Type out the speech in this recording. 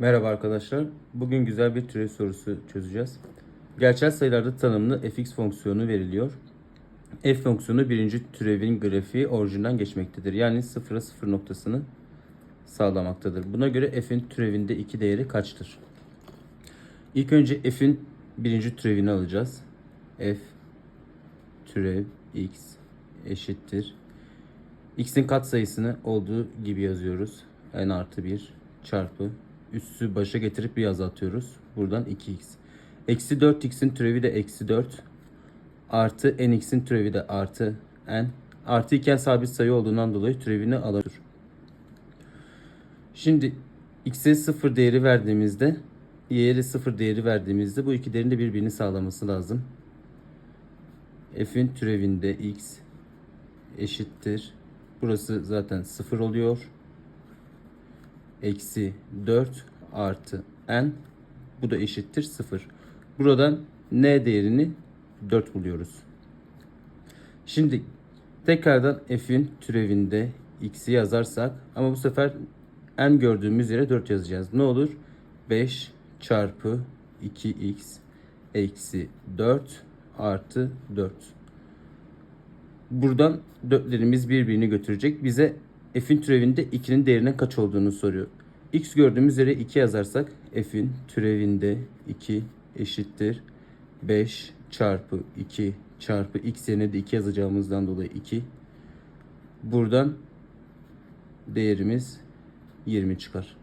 Merhaba arkadaşlar. Bugün güzel bir türev sorusu çözeceğiz. Gerçel sayılarda tanımlı fx fonksiyonu veriliyor. f fonksiyonu birinci türevin grafiği orijinden geçmektedir. Yani sıfıra sıfır noktasını sağlamaktadır. Buna göre f'in türevinde iki değeri kaçtır? İlk önce f'in birinci türevini alacağız. f türev x eşittir. x'in katsayısını olduğu gibi yazıyoruz. n artı 1 çarpı üssü başa getirip bir azaltıyoruz. Buradan 2x. Eksi 4x'in türevi de eksi 4. Artı nx'in türevi de artı n. Artı iken sabit sayı olduğundan dolayı türevini alır. Şimdi x'e 0 değeri verdiğimizde y'ye de 0 değeri verdiğimizde bu iki değerin de birbirini sağlaması lazım. f'in türevinde x eşittir. Burası zaten 0 oluyor eksi 4 artı n bu da eşittir 0. Buradan n değerini 4 buluyoruz. Şimdi tekrardan f'in türevinde x'i yazarsak ama bu sefer n gördüğümüz yere 4 yazacağız. Ne olur? 5 çarpı 2x eksi 4 artı 4. Buradan dörtlerimiz birbirini götürecek. Bize f'in türevinde 2'nin değerinin kaç olduğunu soruyor. x gördüğümüz yere 2 yazarsak f'in türevinde 2 eşittir 5 çarpı 2 çarpı x yerine de 2 yazacağımızdan dolayı 2. Buradan değerimiz 20 çıkar.